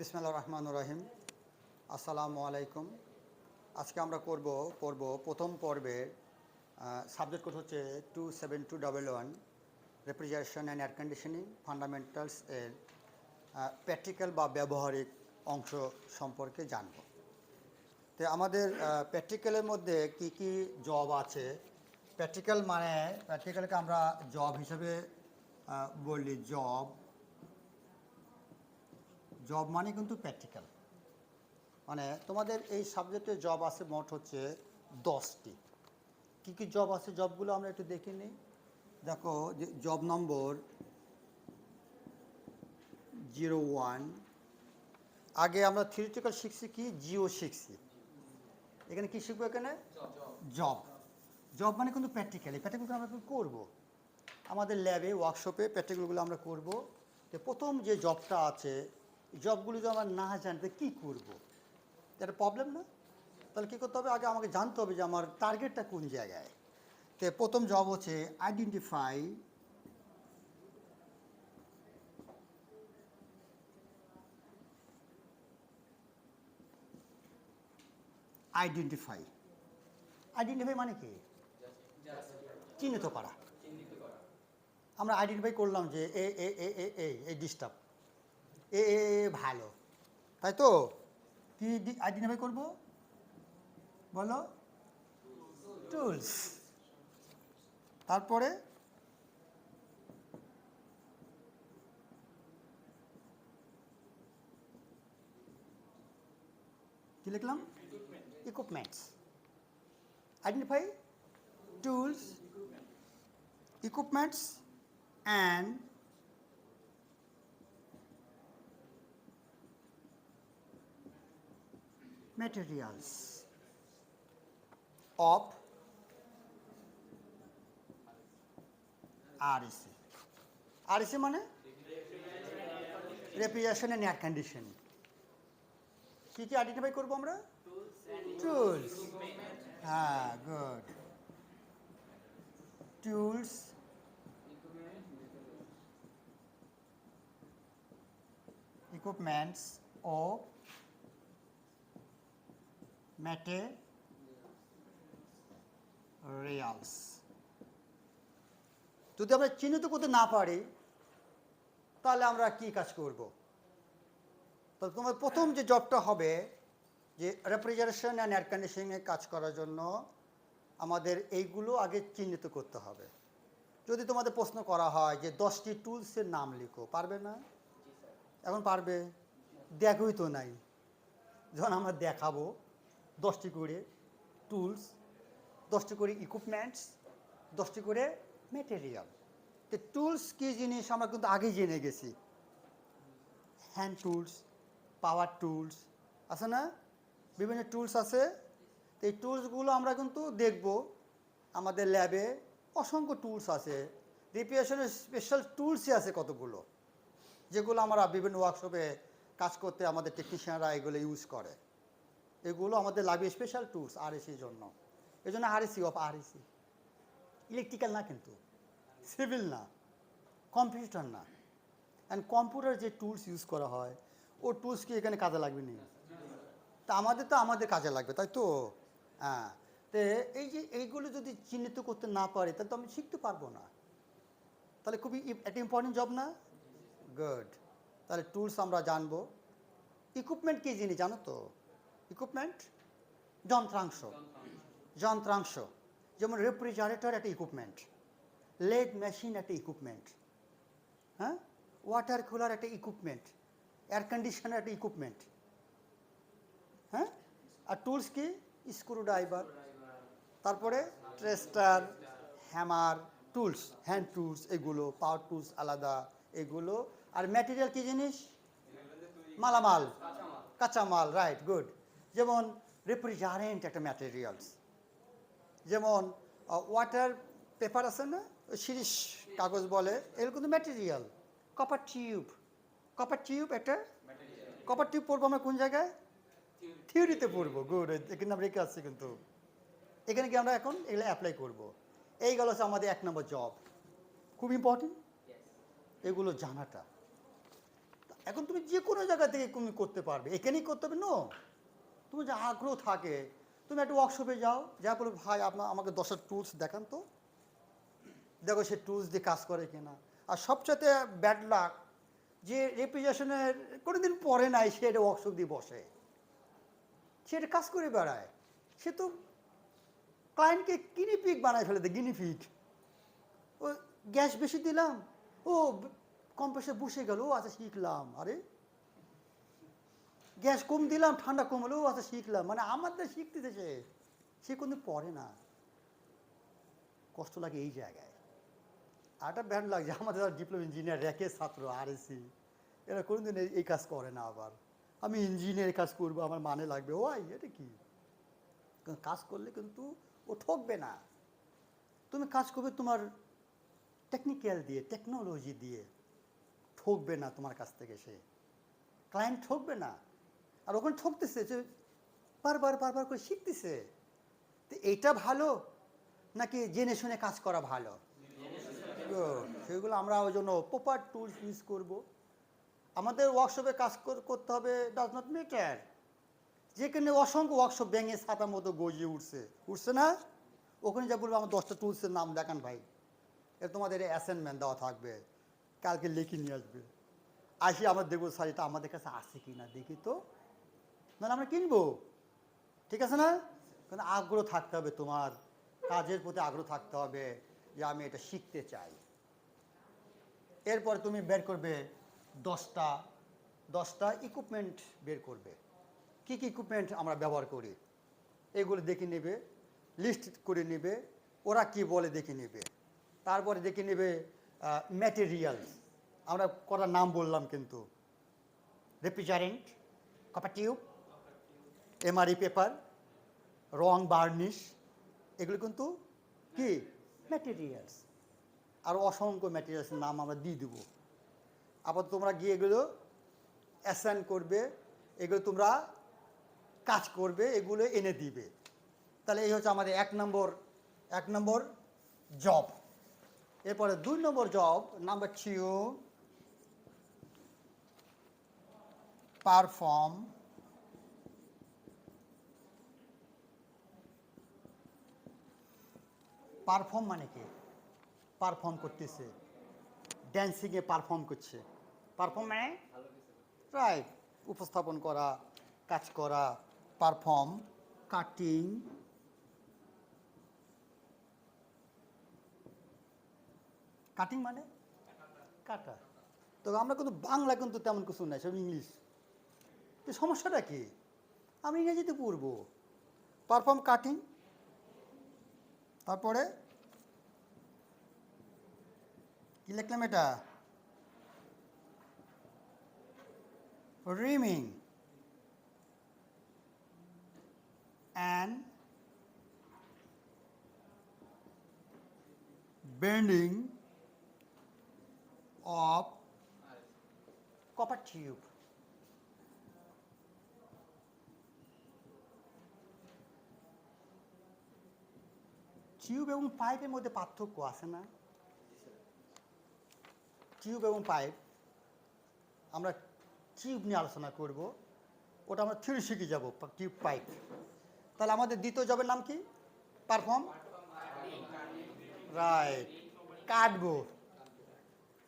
বিসমিল্লা রহমান রহিম আসসালামু আলাইকুম আজকে আমরা করব, পড়ব প্রথম পর্বের সাবজেক্ট কোড হচ্ছে two seven two double one refrigeration and air conditioning fundamentals এর প্র্যাকটিক্যাল বা ব্যবহারিক অংশ সম্পর্কে জানব। তো আমাদের প্র্যাকটিক্যালের মধ্যে কি কি জব আছে? প্র্যাকটিক্যাল মানে প্র্যাকটিক্যালকে আমরা জব হিসেবে বলি। জব জব মানে কিন্তু প্র্যাকটিক্যাল মানে তোমাদের এই সাবজেক্টে জব আছে মোট হচ্ছে দশটি। কী কী জব আছে? জবগুলো আমরা একটু দেখে নিই। দেখো যে জব নম্বর জিরো ওয়ান আগে আমরা থিওরিটিক্যাল শিখছি কি? জিও শিখছি। এখানে কি শিখব এখানে? জব জব মানে কিন্তু প্র্যাকটিক্যাল এই প্র্যাকটিক্যালগুলো আমরা করব। আমাদের ল্যাবে ওয়ার্কশপে প্র্যাকটিক্যালগুলো আমরা করব। তো প্রথম যে জবটা আছে জবগুলো যদি আমরা না জানতে, কী করব? এটা প্রবলেম না? তাহলে কী করতে হবে? আগে আমাকে জানতে হবে যে আমার টার্গেটটা কোন জায়গায়। তো প্রথম জব হচ্ছে আইডেন্টিফাই আইডেন্টিফাই আইডেন্টিফাই মানে কি? চিহ্নিত করা। আমরা আইডেন্টিফাই করলাম যে এ এ এ এই ডিস্টার্ব এ ভালো। তাই তো? কি আইডেন্টিফাই করব? বলো। টুলস। তারপরে? কি লিখলাম? Equipments identify tools equipments and materials. Of REC. REC মানে? রেফ্রিজারেশন অ্যান্ড এয়ার কন্ডিশন কী কী আইডেন্টিফাই করব আমরা? টুলস হ্যাঁ good tools. Equipments. Of materials যদি আমরা চিহ্নিত করতে না পারি তাহলে আমরা কি কাজ করব? তাহলে তোমার প্রথম যে জবটা হবে যে রেফ্রিজারেশন অ্যান্ড এয়ার কন্ডিশনিংয়ে কাজ করার জন্য আমাদের এইগুলো আগে চিহ্নিত করতে হবে। যদি তোমাদের প্রশ্ন করা হয় যে দশটি টুলসের নাম লিখো পারবে না? এখন পারবে? দেখোই তো নাই। যখন আমরা দেখাবো দশটি করে টুলস দশটি করে ইকুইপমেন্টস দশটি করে মেটেরিয়াল তো টুলস কী জিনিস আমরা কিন্তু আগেই জেনে গেছি। হ্যান্ড টুলস পাওয়ার টুলস আছে না? বিভিন্ন টুলস আছে। তো এই টুলসগুলো আমরা কিন্তু দেখব। আমাদের ল্যাবে অসংখ্য টুলস আছে। রিপিয়েশনের স্পেশাল টুলসই আছে কতগুলো? যেগুলো আমরা বিভিন্ন ওয়ার্কশপে কাজ করতে আমাদের টেকনিশিয়ানরা এগুলো ইউজ করে। এগুলো আমাদের লাগবে স্পেশাল টুলস আর এসির জন্য। এই জন্য আর এসি অফ আর এসি ইলেকট্রিক্যাল না কিন্তু। সিভিল না। কম্পিউটার না। অ্যান্ড কম্পিউটার যে টুলস ইউজ করা হয়, ও টুলস কি এখানে কাজে লাগবে না? তা আমাদের তো আমাদের কাজে লাগবে, তাই তো? হ্যাঁ। তো এই যে এইগুলো যদি চিহ্নিত করতে না পারি, তাহলে তো আমি শিখতে পারব না। তাহলে খুবই একটা ইম্পর্টেন্ট জব না? গুড তাহলে টুলস আমরা জানব। ইকুইপমেন্ট কী জিনিস জানো তো? ইকুইপমেন্ট যন্ত্রাংশ। যন্ত্রাংশ। যেমন রেফ্রিজারেটর একটা ইকুইপমেন্ট লেড মেশিন একটা ইকুইপমেন্ট হ্যাঁ? ওয়াটার কুলার একটা ইকুইপমেন্ট এয়ার কন্ডিশনার একটা ইকুইপমেন্ট হ্যাঁ? আর টুলস কি? স্ক্রু ড্রাইভার তারপরে tester hammer tools hand tools এগুলো পাওয়ার টুলস আলাদা, এগুলো। আর ম্যাটেরিয়াল কি জিনিস? মালামাল। কাঁচামাল রাইট গুড যেমন রেফ্রিজারেন্ট একটা ম্যাটেরিয়ালস যেমন ওয়াটার পেপার আছে না শিরিষ কাগজ বলে এগুলো কিন্তু material copper tube copper tube একটা কপার টিউব পড়ব আমরা কোন জায়গায়? থিওরিতে পড়ব গুড এখানে আমরা রেখে আসছি কিন্তু। এখানে কি আমরা এখন এগুলো অ্যাপ্লাই করব? এই গেল হচ্ছে আমাদের এক নম্বর জব খুব ইম্পর্টেন্ট এগুলো জানাটা। এখন তুমি যে কোনো জায়গা থেকে তুমি করতে পারবে। এখানেই করতে হবে নো তুমি যে আগ্রহ থাকে, তুমি একটা ওয়ার্কশপে যাও যা বলে ভাই আপনার আমাকে দশটা টুলস দেখান তো। দেখো সে টুলস দিয়ে কাজ করে কিনা। আর সবচেয়ে ব্যাড লাক যে রেপুটেশনের কোনোদিন পরে নাই সে এটা ওয়ার্কশপ দিয়ে বসে। সে এটা কাজ করে বেড়ায়। সে তো ক্লায়েন্টকে গিনিপিক বানায় ফেলে দেয় গিনিপিক ও গ্যাস বেশি দিলাম, ও কম্প্রেসে বসে গেল, ও আচ্ছা শিখলাম। আরে গ্যাস কম দিলাম, ঠান্ডা কম হলো ও আচ্ছা শিখলাম। মানে আমাদের শিখতেছে সে। সে কোনো পড়ে না। কষ্ট লাগে এই জায়গায়। আরেকটা ব্যান্ড লাগছে, আমাদের ডিপ্লোমা ইঞ্জিনিয়ার র্যাকের ছাত্র আর এসি এরা কোনোদিন এই- এই কাজ করে না আবার। আমি ইঞ্জিনিয়ার কাজ করব, আমার মানে লাগবে। ওয়াই, এটা কি? কাজ করলে কিন্তু ও ঠকবে না। তুমি কাজ করবে তোমার টেকনিক্যাল দিয়ে টেকনোলজি দিয়ে। ঠকবে না তোমার কাছ থেকে সে। ক্লায়েন্ট ঠকবে না। আর ওখানে ঠকতেছে যে বারবার বারবার করে শিখতেছে। তো এইটা ভালো নাকি জেনে শুনে কাজ করা ভালো? সেগুলো আমরা ওই জন্য প্রপার টুলস ইউজ করব। আমাদের ওয়ার্কশপে কাজ কর- করতে হবে ডাজ নট ম্যাটার যেখানে অসংখ্য ওয়ার্কশপ ভেঙে ছাতার মতো গজিয়ে উঠছে। উঠছে না? ওখানে যা বলব, আমার দশটা টুলসের নাম দেখান ভাই। এ তোমাদের অ্যাসাইনমেন্ট দেওয়া থাকবে। কালকে লিখে নিয়ে আসবে। আসি আমরা দেখব স্যার এটা আমাদের কাছে আছে কি না দেখি তো। নাহলে আমরা কিনবো। ঠিক আছে না? কারণ আগ্রহ থাকতে হবে তোমার। কাজের প্রতি আগ্রহ থাকতে হবে যে আমি এটা শিখতে চাই। এরপর তুমি বের করবে দশটা দশটা ইকুইপমেন্ট বের করবে। কী কী ইকুইপমেন্ট আমরা ব্যবহার করি? এগুলো দেখে নেবে লিস্ট করে নেবে, ওরা কি বলে দেখে নেবে। তারপরে দেখে নেবে ম্যাটেরিয়ালস আমরা কটা নাম বললাম কিন্তু। Refrigerant copper tube emery paper রং বার্নিশ এগুলো কিন্তু কি? ম্যাটেরিয়ালস আর অসংখ্য ম্যাটেরিয়ালসের নাম আমরা দিয়ে দেবো। আবার তোমরা গিয়ে এগুলো অ্যাসাইন করবে এগুলো তোমরা কাজ করবে এগুলো এনে দিবে। তাহলে এই হচ্ছে আমাদের এক নম্বর এক নম্বর জব এরপরে দুই number job number three perform perform মানে কি? পারফর্ম করতেছে। ড্যান্সিংয়ে পারফর্ম করছে। পারফর্ম মানে? রাইট উপস্থাপন করা, কাজ করা পারফর্ম কাটিং কাটিং মানে? কাটা তো আমরা কিন্তু বাংলা কিন্তু তেমন কিছু নাই সব ইংলিশ। তো সমস্যাটা কি? আমি ইংরেজিতে পড়ব। পারফর্ম কাটিং তারপরে কি লিখলাম এটা reaming and bending of copper tube. Tube এবং পাইপের মধ্যে পার্থক্য আছে না? টিউব এবং পাইপ আমরা টিউব নিয়ে আলোচনা করব। ওটা আমরা থ্রি শিখে যাব, টিউব, পাইপ। তাহলে আমাদের দ্বিতীয় জবের নাম কি? পারফর্ম? রাইট। কাটবো।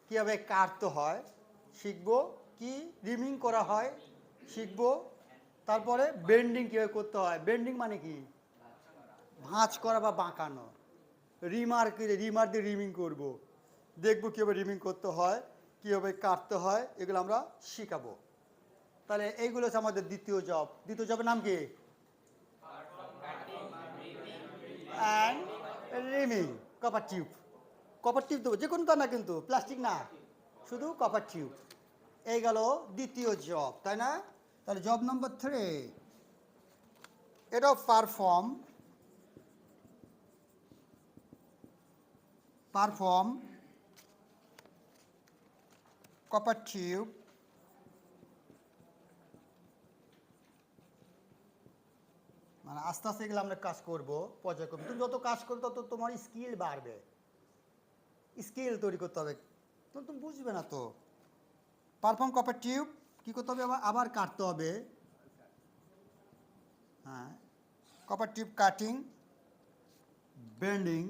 কীভাবে কাটতে হয়? শিখব কি? রিমিং করা হয়? শিখব। তারপরে বেন্ডিং কীভাবে করতে হয়? বেন্ডিং মানে কি? ভাঁজ করা বা বাঁকানো। রিমার রিমার দিয়ে রিমিং করব। দেখব কীভাবে রিমিং করতে হয়, কীভাবে কাটতে হয়, এগুলো আমরা শিখাবো। তাহলে এইগুলো হচ্ছে আমাদের দ্বিতীয় জব দ্বিতীয় জবের নাম কি? And reaming copper tube copper tube দেবো যে কোনো তা না কিন্তু প্লাস্টিক না। শুধু কপার টিউব এই গেল দ্বিতীয় জব তাই না? তাহলে জব নম্বর থ্রি এটাও পারফর্ম পারফর্ম কপার টিউব মানে আস্তে আস্তে এগুলো আমরা কাজ করব, পর্যায়ক্রমে। তুমি যত কাজ করবে তত তোমার স্কিল বাড়বে। স্কিল তৈরি করতে হবে। তো তুমি বুঝবে না তো। পারফর্ম কপার টিউব কী করতে হবে? আবার আবার কাটতে হবে। হ্যাঁ। কপার টিউব কাটিং বেন্ডিং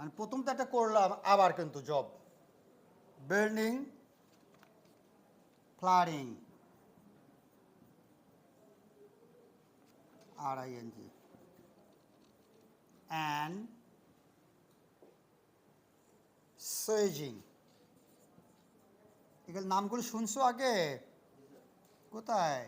মানে প্রথমটা একটা করলাম, আবার কিন্তু job bending flaring R I N G and swaging এগুলো নামগুলো শুনছো আগে? কোথায়?